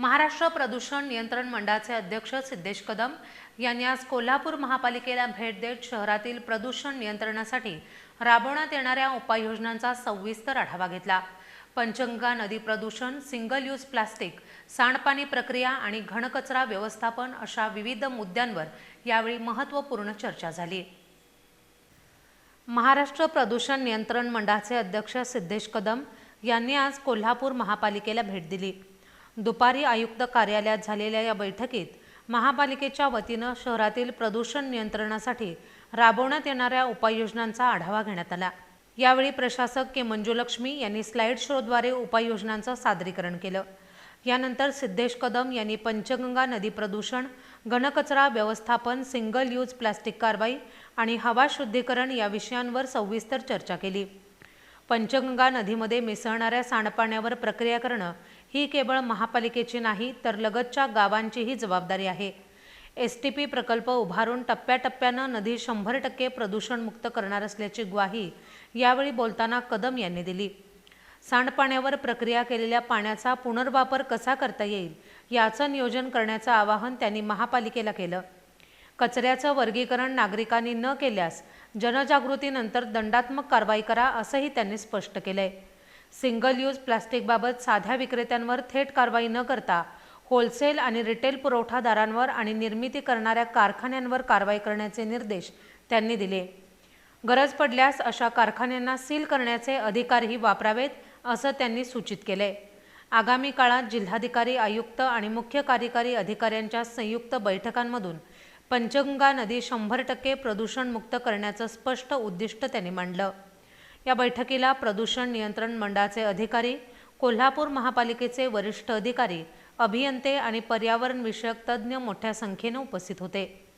महाराष्ट्र प्रदूषण नियंत्रण मंडळाचे अध्यक्ष सिद्धेश कदम यांनी आज कोल्हापूर महापालिकेला भेट देत शहरातील प्रदूषण नियंत्रणासाठी राबवण्यात येणाऱ्या उपाययोजनांचा सविस्तर आढावा घेतला. पंचगंगा नदी प्रदूषण सिंगल यूज प्लास्टिक सांडपाणी प्रक्रिया आणि घनकचरा व्यवस्थापन अशा विविध मुद्द्यांवर यावेळी महत्त्वपूर्ण चर्चा झाली. महाराष्ट्र प्रदूषण नियंत्रण मंडळाचे अध्यक्ष सिद्धेश कदम यांनी आज कोल्हापूर महापालिकेला भेट दिली. दुपारी आयुक्त कार्यालयात झालेल्या या बैठकीत महापालिकेच्या वतीनं शहरातील प्रदूषण नियंत्रणासाठी राबवण्यात येणाऱ्या उपाययोजनांचा आढावा घेण्यात आला. यावेळी प्रशासक के. मंजुलक्ष्मी यांनी स्लाईड शोद्वारे उपाययोजनांचं सादरीकरण केलं. यानंतर सिद्धेश कदम यांनी पंचगंगा नदी प्रदूषण घनकचरा व्यवस्थापन सिंगल यूज प्लास्टिक कारवाई आणि हवा शुद्धीकरण या विषयांवर सविस्तर चर्चा केली. पंचगंगा नदीमध्ये मिसळणाऱ्या सांडपाण्यावर प्रक्रिया करणं ही केवळ महापालिकेची नाही तर लगतच्या गावांचीही जबाबदारी आहे. एस टी पी प्रकल्प उभारून टप्प्याटप्प्यानं नदी शंभर टक्के प्रदूषणमुक्त करणार असल्याची ग्वाही यावेळी बोलताना कदम यांनी दिली. सांडपाण्यावर प्रक्रिया केलेल्या पाण्याचा पुनर्वापर कसा करता येईल याचं नियोजन करण्याचं आवाहन त्यांनी महापालिकेला केलं. कचऱ्याचं वर्गीकरण नागरिकांनी न केल्यास जनजागृतीनंतर दंडात्मक कारवाई करा असंही त्यांनी स्पष्ट केलंय. सिंगल यूज प्लास्टिकबाबत साध्या विक्रेत्यांवर थेट कारवाई न करता होलसेल आणि रिटेल पुरवठादारांवर आणि निर्मिती करणाऱ्या कारखान्यांवर कारवाई करण्याचे निर्देश त्यांनी दिले. गरज पडल्यास अशा कारखान्यांना सील करण्याचे अधिकारही वापरावेत असं त्यांनी सूचित केले आगामी काळात जिल्हाधिकारी आयुक्त आणि मुख्य कार्यकारी अधिकाऱ्यांच्या संयुक्त बैठकांमधून पंचगंगा नदी शंभर टक्के प्रदूषणमुक्त करण्याचं स्पष्ट उद्दिष्ट त्यांनी मांडलं. या बैठकीला प्रदूषण नियंत्रण मंडळाचे अधिकारी कोल्हापूर महापालिकेचे वरिष्ठ अधिकारी अभियंते आणि पर्यावरणविषयक तज्ज्ञ मोठ्या संख्येनं उपस्थित होते.